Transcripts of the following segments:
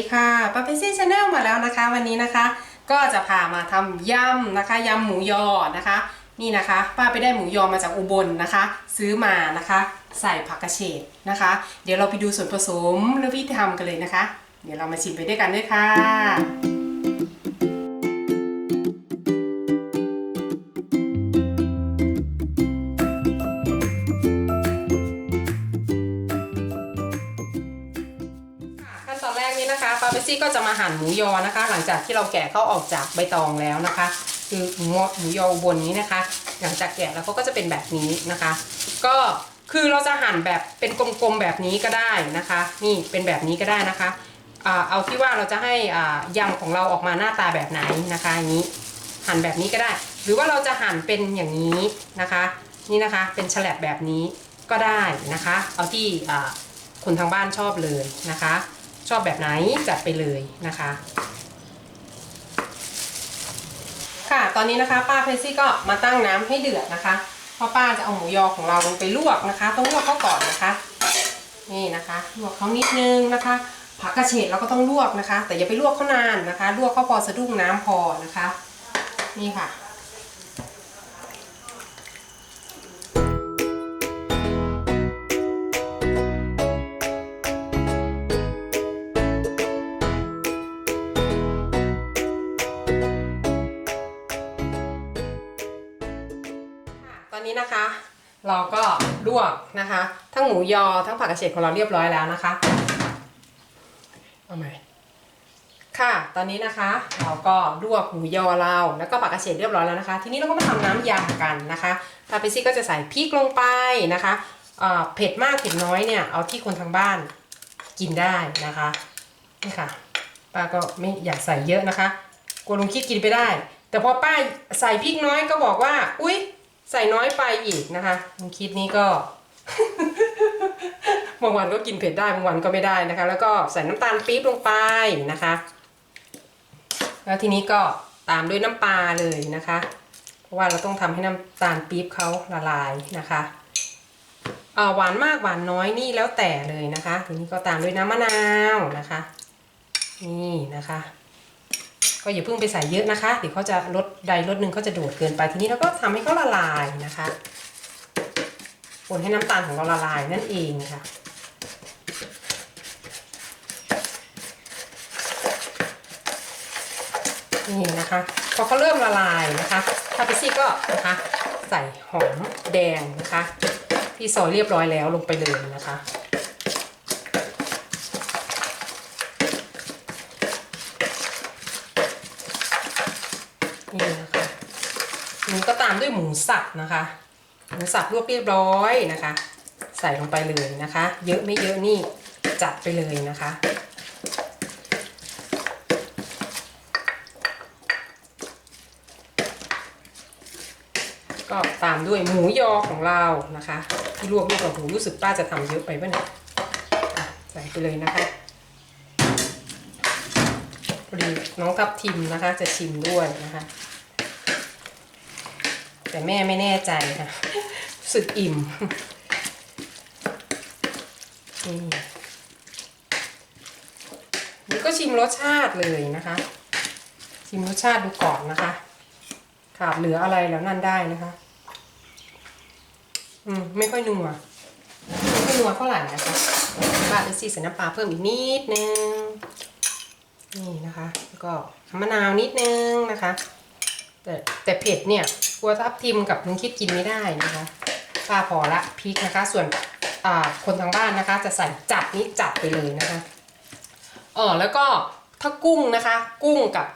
ดีค่ะป้าเพซี่ชาแนลมาแล้วนะคะ วันนี้นะคะ ก็จะพามาทำยำนะคะยำหมูยอนะคะ นี่นะคะ ป้าไปได้หมูยอมาจากอุบลนะคะ ซื้อมานะคะ ใส่ผักกระเฉดนะคะ เดี๋ยวเราไปดูส่วนผสมและวิธีทำกันเลยนะคะ เดี๋ยวเรามาชิมไปด้วยกันด้วยค่ะ หั่นหมูยอนะคะ หลังจากที่เราแกะเขาออกจากใบตองแล้วนะคะ คือหมูหมูยอบนนี้นะคะ หลังจากแกะแล้วเขาก็จะเป็นแบบนี้นะคะ ก็คือเราจะหั่นแบบเป็นกลมๆแบบนี้ก็ได้นะคะ นี่เป็นแบบนี้ก็ได้นะคะเอาที่ว่าเราจะให้อ่ายำของเราออกมาหน้าตาแบบไหนนะคะอย่างนี้หั่นแบบนี้ก็ได้ หรือว่าเราจะหั่นเป็นอย่างนี้นะคะ นี่นะคะเป็นฉลับแบบนี้ก็ได้นะคะ เอาที่อ่าคนทางบ้านชอบเลยนะคะ ชอบแบบไหนจัดไปเลยนะคะ ค่ะตอนนี้นะคะป้าเพซี่ก็มาตั้งน้ำให้เดือดนะคะเพราะป้าจะเอาหมูยอของเราลงไปลวกนะคะ ต้องลวกเขาก่อนนะคะ นี่นะคะลวกเขานิดนึงนะคะ ผักกระเฉดเราก็ต้องลวกนะคะ แต่อย่าไปลวกเขานานนะคะ ลวกเขาพอสะดุ้งน้ำพอนะคะ นี่ค่ะ เราก็ลวกนะคะ ทั้งหมูยอทั้งผักกระเฉดของเราเรียบร้อยแล้วนะคะเอาใหม่ค่ะ ตอนนี้นะคะ เราก็ลวกหมูยอเราแล้วก็ผักกระเฉดเรียบร้อยแล้วนะคะ ทีนี้เราก็มาทำน้ำยำกันนะคะปาเปซี่ก็จะใส่พริกลงไปนะคะเอ่อเผ็ดมากเผ็ดน้อยเนี่ยเอาที่คนทางบ้านกินได้นะคะนี่ค่ะป้าก็ไม่อยากใส่เยอะนะคะกลัวลุงคิดกินไปได้ แต่พอป้าใส่พริกน้อยก็บอกว่า อุ๊ย ใส่น้อยไปอีกนะคะคิดนี้ก็ บางวันก็กินเผ็ดได้บางวันก็ไม่ได้นะคะ แล้วก็ใส่น้ำตาลปี๊บลงไปนะคะ แล้วทีนี้ก็ตามด้วยน้ำปลาเลยนะคะ เพราะว่าเราต้องทำให้น้ำตาลปี๊บเขาละลายนะคะเอ่อหวานมากหวานน้อยนี่แล้วแต่เลยนะคะ ทีนี้ก็ตามด้วยน้ำมะนาวนะคะ นี่นะคะ ก็อย่าเพิ่งไปใส่เยอะนะคะเดี๋ยวเขาจะลดใดลดหนึ่งเขาจะโดดเกินไปทีนี้เราก็ทำให้เขาละลายนะคะคนให้น้ำตาลของเราละลายนั่นเองค่ะนี่นะคะพอเขาเริ่มละลายนะคะคาเปซี่ก็นะคะใส่หอมแดงนะคะ ที่ซอยเรียบร้อยแล้วลงไปเลยนะคะ นี่นะคะ นี่ก็ตามด้วยหมูสับนะคะ หมูสับลวกเรียบร้อยนะคะ ใส่ลงไปเลยนะคะ เยอะไม่เยอะนี่จัดไปเลยนะคะ ก็ตามด้วยหมูยอของเรานะคะ ที่ลวกลวกกับหูรู้สึกป้าจะทำเยอะไปป่ะเนี่ยใส่ไปเลยนะคะพอดีน้องทับทิมนะคะ จะชิมด้วยนะคะ แต่แม่ไม่แน่ใจค่ะสึกอิ่มนี่นี่ก็ชิมรสชาติเลยนะคะ ชิมรสชาติดูก่อนนะคะ ขาดเหลืออะไรแล้วนั่นได้นะคะ อืมไม่ค่อยนัวไม่ค่อยนัวเท่าไหร่นะคะบ้าไปซีใส่น้ำปลาเพิ่มอีกนิดนึง นี่นะคะ แล้วก็มะนาวนิดนึงนะคะ แต่แต่เผ็ดเนี่ยกลัวทับทิมกับลุงคิดกินไม่ได้นะคะป้าพอละพริกนะคะ ส่วนคนทางบ้านนะคะ จะใส่จัดนี้จัดไปเลยนะคะเออแล้วก็ถ้ากุ้งนะคะ กุ้งกับ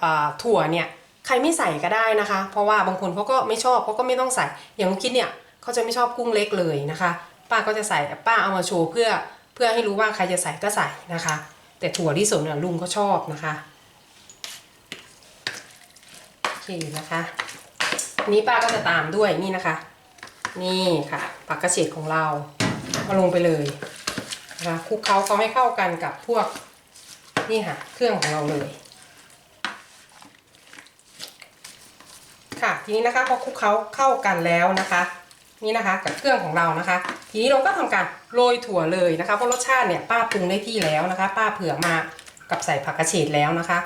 ถั่วเนี่ยใครไม่ใส่ก็ได้นะคะ เพราะว่าบางคนเขาก็ไม่ชอบเขาก็ไม่ต้องใส่อย่างลุงคิดเนี่ยเขาจะไม่ชอบกุ้งเล็กเลยนะคะ ป้าก็จะใส่ป้าเอามาโชว์เพื่อเพื่อให้รู้ว่าใครจะใส่ก็ใส่นะคะ แต่ถั่วที่สุดเนี่ยลุงเขาชอบนะคะ เคนะคะนี้ป้าก็จะตามด้วยนี่นะคะ นี่ค่ะผักกระเฉดของเราเอาลงไปเลยนะคะคลุกเคล้าเขาให้เข้ากันกับพวกนี่ค่ะ เครื่องของเราเลย ค่ะทีนี้นะคะพอคลุกเคล้าเข้ากันแล้วนะคะ นี่นะคะกับเครื่องของเรานะคะ ทีนี้เราก็ทำการโรยถั่วเลยนะคะเพราะรสชาติเนี่ยป้าปรุงได้ที่แล้วนะคะ ป้าเผื่อมากับใส่ผักกระเฉดแล้วนะคะ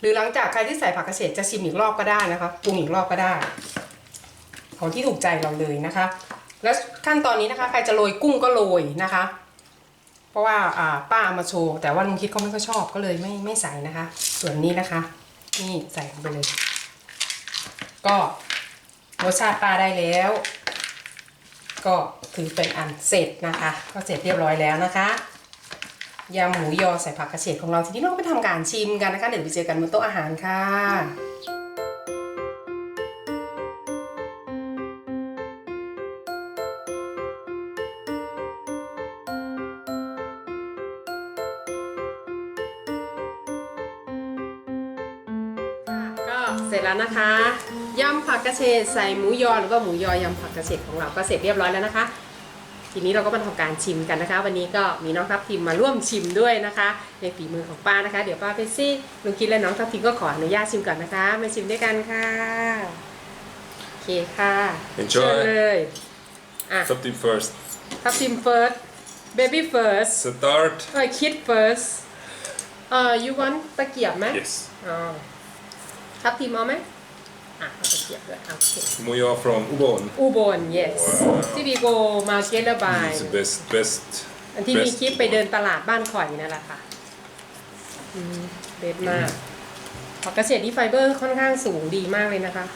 หรือหลังจากใครที่ใส่ผักกระเฉดจะชิมอีกรอบก็ได้นะคะปรุงอีกรอบก็ได้ ของที่ถูกใจเราเลยนะคะ แล้วขั้นตอนนี้นะคะ ใครจะโรยกุ้งก็โรยนะคะ เพราะว่าป้าเอามาโชว์แต่ว่าลุงคิดเขาไม่ค่อยชอบก็เลยไม่ไม่ใส่นะคะ ส่วนนี้นะคะ นี่ใส่ลงไปเลย ก็รสชาติป้าได้แล้ว ก็ถือเป็นอันเสร็จนะคะ ก็เสร็จเรียบร้อยแล้วนะคะ ยำหมูยอใส่ผักกระเฉดของเราทีนี้เราก็ไปทำการชิมกันนะคะเดี๋ยวไปเจอกันบนโต๊ะอาหารค่ะก็เสร็จแล้วนะคะยำผักกระเฉดใส่หมูยอหรือว่าหมูยอยำผักกระเฉดของเราก็เสร็จเรียบร้อยแล้วนะคะ ทีนี้เราก็มาทำการชิมกันนะคะ วันนี้ก็มีน้องทัพทิมมาร่วมชิมด้วยนะคะ ในฝีมือของป้านะคะ เดี๋ยวป้าเพชซี่ลุงคิดและน้องทัพทิมก็ขออนุญาตชิมก่อนนะคะมาชิมด้วยกันค่ะโอเคค่ะ Enjoy เชิญเลยอะ Something first. ทัพทิม first baby first Start. เอ้ย kid first เอ่อ you want ตะเกียบไหม Yes. อ๋อทับทิมเอาไหม อะเอาตะเกียบด้วยโอเค Muja from Ubon. อุบล yes ว้าวที่บีโกมาเกตบาย It's the best, best. อันที่มี best คลิปไปเดินตลาดบ้านข่อยนั่นแหละค่ะอืมเด็ดมากผักกระเฉดที่ไฟเบอร์ค่อนข้างสูงดีมากเลยนะคะ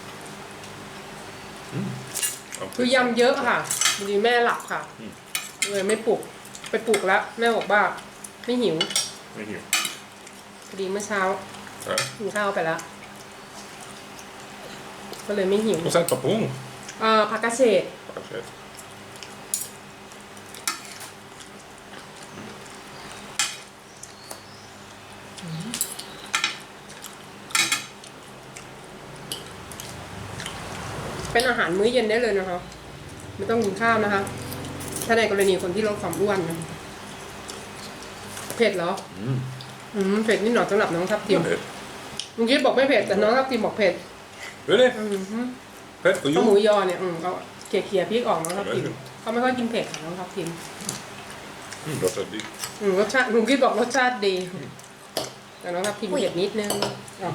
Oh, คือยำเยอะค่ะบางทีแม่หลับค่ะเลยไม่ปลุก ไปปลุกแล้วแม่บอกว่าไม่หิว Thank you. พอดีเมื่อเช้า Ja. กินข้าวไปแล้ว ก็เลยไม่หิว Och sen papung. เอ่อผักกระเฉด Perfekt. เป็นอาหารมื้อเย็นได้เลยนะคะ ไม่ต้องกินข้าวนะคะ ถ้าในกรณีคนที่ลดความอ้วนนะเผ็ดเหรอ Mm. อืมเผ็ดนิดหน่อยสำหรับน้องทับทิม Perfekt. ลุงคิดบอกไม่เผ็ดแต่น้องทับทิมบอกเผ็ด Really? อืมฮึ Fett for ข้าวหมู you? ยอเนี่ยอืมเอาเขี่ยๆพริกออกน้องทับทิมเขาไม่ค่อยกินเผ็ดค่ะน้องทับทิม Mm, bra för dig. อืมรสชาติลุงคิดบอกรสชาติดี แต่น้องทับทิมเผ็ดนิดนึงอ๋อ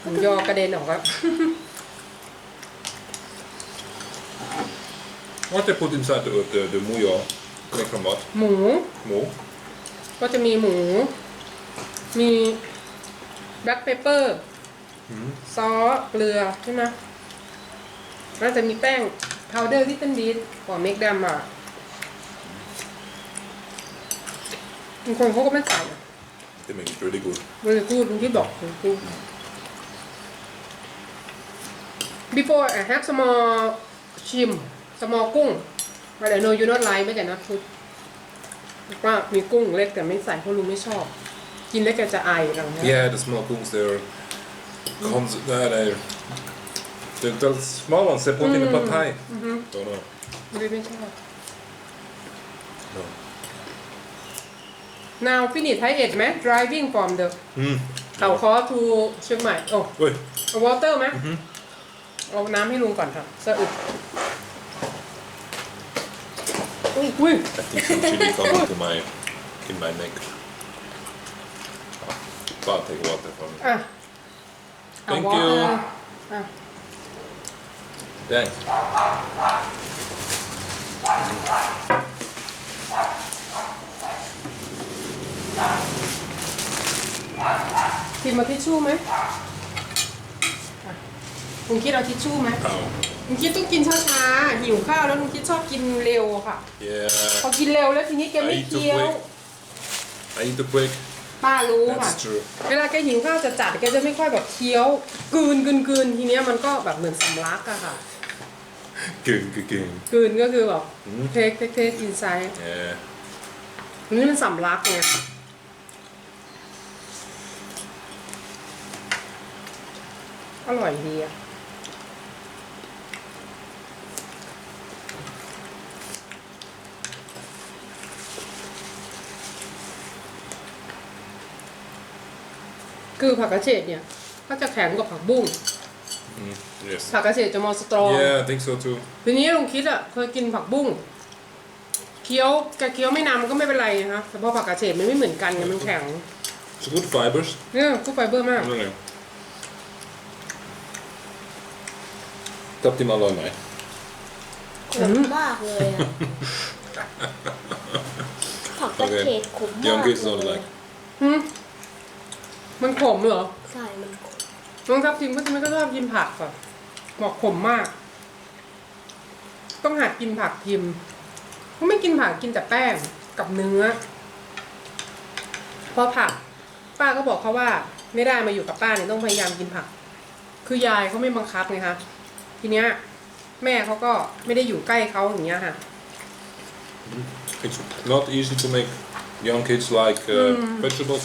หมูยอกระเด็นออกแล้ว What they put inside the, the, the muja? Make from what? หมู Mo? ก็จะมีหมู มีแบล็คเปเปอร์ Mm. ซอสเกลือใช่ไหมแล้วจะมีแป้งพาวเดอร์ที่เป็นบีทของเมกดัมอะบางคนเขาก็ไม่ใส่อะ They make it really good. มันจะพูดที่บอกพูด before I have small ชิม small กุ้ง but I know you not like ไม่แต่นะพูดว่ามีกุ้งเล็กแต่ไม่ใส่เพราะลุงไม่ชอบ กินแล้วแกจะไออะไรเงี้ย Yeah, the small gungs, they're... Comes, uh, they're... The, the small ones they put in the pad thai. Don't know. ไม่ไม่ชอบ No. now finish ไทยเอ็ดไหม driving from the Mm. เขาคอ to เชียงใหม่โอ้ Oj. เอา water ไหมเอาน้ำให้ลุงก่อนครับสะอึดอุ้ยอุ้ย I think some chili come into my... In my neck. Bara take water from me. อะเอา Thank water you. อะ Thanks. ทิมมาทิชชู่ไหมอะลุงคิดเอาทิชชู่ไหม Oh. ลุงคิดต้องกินช้าๆ หิวข้าวแล้วลุงคิดชอบกินเร็วค่ะพอ Yeah. กินเร็วแล้วทีนี้แกไม่ I eat too เคี้ยว quick. I eat too quick. ป้ารู้ค่ะ That's true. เวลาแกหิวข้าวจะจัดแกจะไม่ค่อยแบบเคี้ยวกลืนกลืนกลืนทีเนี้ยมันก็แบบเหมือนสำลักอะค่ะ Gung, gung, gung. กลืนก็คือแบบอืมเทคเทคเทคอินไซด์ Yeah. อันนี้มันสำลักไง อร่อยดีอะ คือผักกระเฉดเนี่ยก็จะแข็งกว่าผักบุ้ง Mm. Yes. ผักกระเฉดจะมอสตรอง Yeah, I think so too. ทีนี้ลุงคิดอะเคยกินผักบุ้งเคี้ยวกับเคี้ยวไม่นานมันก็ไม่เป็นไรนะคะแต่พอผักกาดเฉดมันไม่เหมือนกันไงมันแข็ง So good fibers. เนี่ยกูไฟเบอร์มาก Nej. Tapptimma alla mig. ขมมากเลยอะผักกระเฉดขมมาก Young kids เล don't ย like. หืม มันขมเหรอ ใช่มันขมน้องทับทิมก็จะไม่ก็ชอบกินผักก่อนบอกขมมาก ต้องหัดกินผักทิมเขาไม่กินผักกินแต่แป้งกับเนื้อเพราะผัก ป้าก็บอกเขาว่า ไม่ได้มาอยู่กับป้าเนี่ยต้องพยายามกินผัก คือยายเขาไม่บังคับไงคะทีเนี้ย แม่เขาก็ไม่ได้อยู่ใกล้เขาอย่างเงี้ยค่ะ It's not easy to make young kids like uh, vegetables.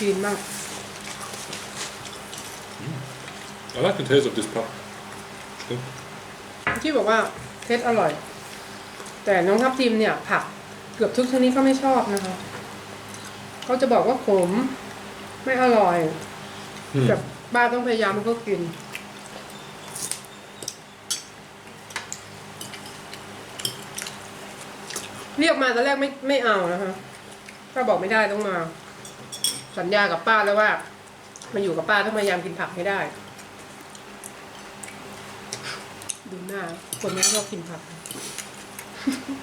กินมาก I like the taste of this pop. It's good. ที่บอกว่าเทสอร่อย แต่น้องทับทิมเนี่ย ผักเกือบทุกชนิดก็ไม่ชอบนะคะเขาจะบอกว่าขม ไม่อร่อย Hmm. แบบบ้านต้องพยายามให้เขากิน เรียกมาตอนแรกไม่ไม่เอานะคะ ป้าบอกไม่ได้ต้องมา สัญญากับป้าแล้วว่ามาอยู่กับป้าต้องพยายามกินผักให้ได้ ดูหน้า คนไม่ชอบกินผัก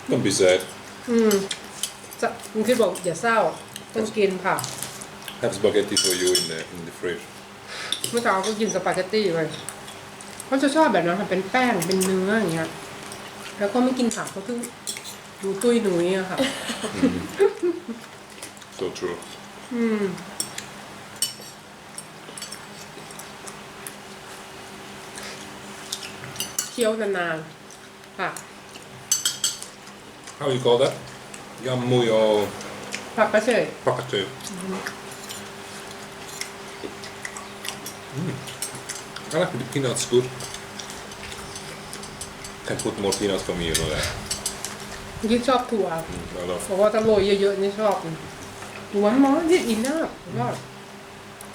Don't be sad. อืมจะคุณคิดบอกอย่าเศร้า ต้องกินผัก Have spaghetti for you in the in the fridge. เมื่อเช้าก็กินสปาเกตตี้ไปเขาจะชอบแบบนั้นค่ะเป็นแป้งเป็นเนื้ออย่างเงี้ย แล้วก็ไม่กินผักเขาคือดูตุ้ยหนุยอะค่ะ So true. อืม เคี้ยวนานๆค่ะ How you call that? Jammui or ผักกระเฉย pakatu? Mm. I like the peanuts good. Can put more peanuts for me, you know that. ยิ่งชอบถั่ว Mm, I love. บอกว่าถ้าโรยเยอะๆนี่ชอบ หวานม้อนที่อินน่าก็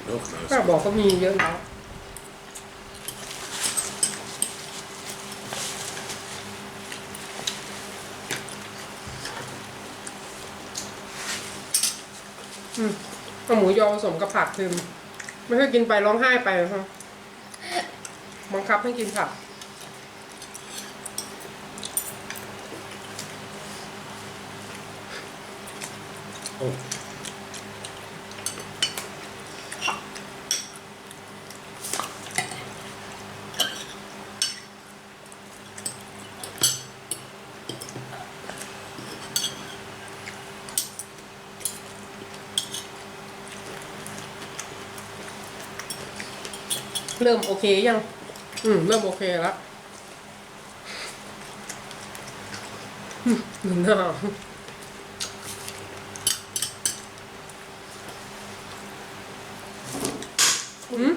Love ก็ nice. บอกก็มีเยอะแล้ว อืมเอาหมูยอผสมกับผักคือไม่ใช่กินไปร้องไห้ไปนะคะบังคับให้กินผัก Oh. ริ่มโอเคยัง อืม เริ่มโอเคแล้วอืมดูหน้าอืม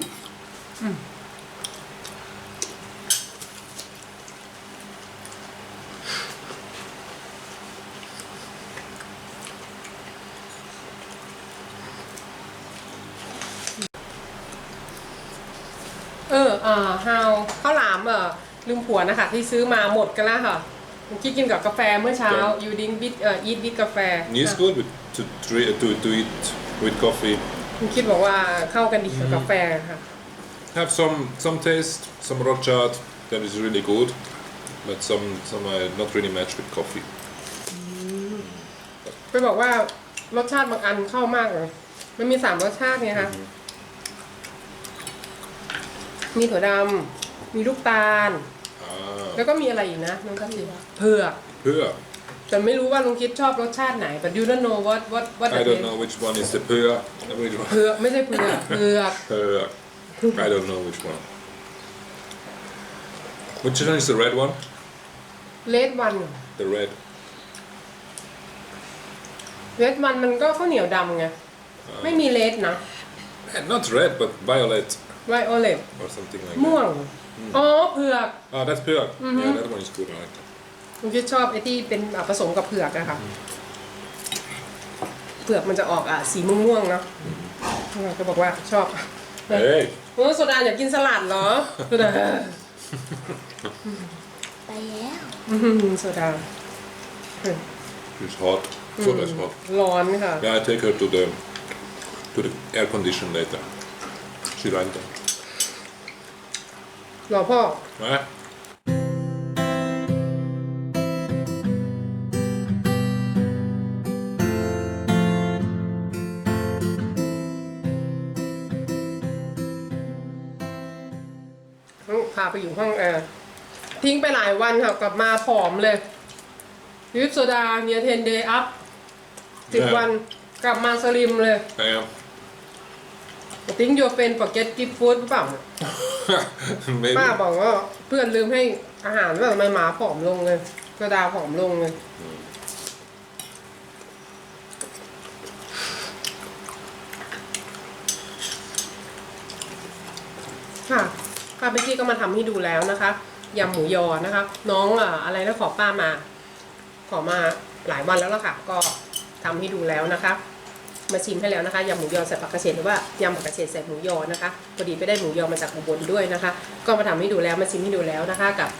อืมเออ อ่าฮาวข้าวหลามเออลืมผัว นะคะ ที่ซื้อมาหมดกันแล้วค่ะผมคิดกินกับกาแฟเมื่อเช้า you drink with เอ่อ eat with กาแฟ It's good with, to, drink, to, to eat with coffee. คุณคิดบอกว่าเข้ากันดีกับกาแฟค่ะ Have some some taste, some rotchard that is really good, but some some uh, not really match with coffee. ไปบอกว่ารสชาติบางอันเข้ามากเลยมันมีสามรสชาติไงคะ มีถั่วดำ มีลูกตาล Ah, แล้วก็มีอะไรอีกนะน้องกัสิเผือก pur. แต่ไม่รู้ว่าลุงคิดชอบรสชาติไหน but you don't know what what what I don't know which one is the pur. Which one? เผือกไม่ใช่เผือกเผือก Pur. I don't know which one. Which one is the red one? เลดวัน The red. เลดวันมันก็ข้าวเหนียวดำไง ไม่มีเลดนะ Eh, Not red, but violet ไวโอเลต or something like ม่ว that. ง อ๋อเผือก Oh, that's pur. Yeah, that one is good. I like that. ลุงคิดชอบไอ้ที่เป็นอะผสมกับเผือกอะค่ะเผือกมันจะออกอะสีม่วงๆเนาะก็บอกว่าชอบ Hey, เออโซดาอยากกินสลัดเหรอโซดาไปแล้ว อืมโซดา It's hot. Soda is hot. ร้อนค่ะ Yeah, I take her to the to the air condition later. She liked that. รอพ่อ Right? ต้องพาไปอยู่ห้องแอร์ทิ้งไปหลายวันค่ะกลับมาผอมเลยวิปโซดาเนียเทนเดย์อัพสิบ Yeah. วันกลับมาสลิมเลย Yeah. ทิ้งโยเป็นปอกเก็ตกิฟฟูดหรือเปล่า Maybe. ป้าบอกว่าเพื่อนลืมให้อาหารว่าทำไมหมาผอมลงเลยโซดาผอมลงเลย ค่ะป้าเบกกี้ก็มาทำให้ดูแล้วนะคะยำหมูยอนะคะ น้องอะอะไรนะขอป้ามา ขอมาหลายวันแล้วล่ะค่ะ ก็ทำให้ดูแล้วนะคะ มาชิมให้แล้วนะคะยำหมูยอใส่ผักกระเฉดหรือว่ายำผักกระเฉดใส่หมูยอนะคะพอดีไปได้หมูยอมาจากอุบลด้วยนะคะ ก็มาทำให้ดูแล้วมาชิมให้ดูแล้วนะคะ กับ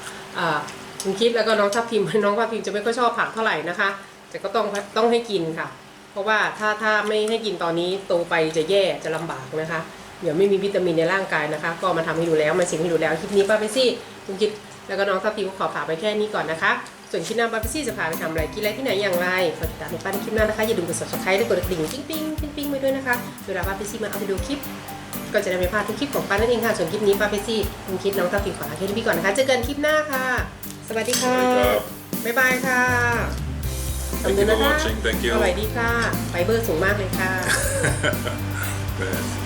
คุณคิดแล้วก็น้องทัพทิมน้องทัพทิมจะไม่ค่อยชอบผักเท่าไหร่นะคะ แต่ก็ต้องต้องให้กินค่ะ เพราะว่าถ้าถ้าไม่ให้กินตอนนี้โตไปจะแย่จะลำบากนะคะเดี๋ยวไม่มีวิตามินในร่างกายนะคะ ก็มาทำให้ดูแล้วมาชิมให้ดูแล้วคลิปนี้ป้าเปซี่คุณคิดแล้วก็น้องทัพทิมก็ขอฝากไปแค่นี้ก่อนนะคะ ส่วนคลิปหน้าป้าเปซี่จะพาไปทำอะไรกินอะไรที่ไหนอย่างไรฝากติดตามในป้าในคลิปหน้านะคะอย่าลืมกด subscribe และกดกระดิ่งปิ๊งปิ๊งปิ๊งปิ๊งไว้ด้วยนะคะเวลาป้าเปซี่มาเอาไปดูคลิปก็จะได้ไม่พลาดทุกคลิปของป้านั่นเองค่ะส่วนคลิปนี้ป้าเปซี่คุณคิดน้องทัพทิมขอลาแค่นี้ก่อนนะคะเจอกันคลิปหน้าค่ะ สวัสดีค่ะ Good job. บ๊ายบายค่ะ Thank you for ทำดูนะคะ watching. Thank you. อร่อยดีค่ะไฟเบอร์สูงมากเลยค่ะ Yeah.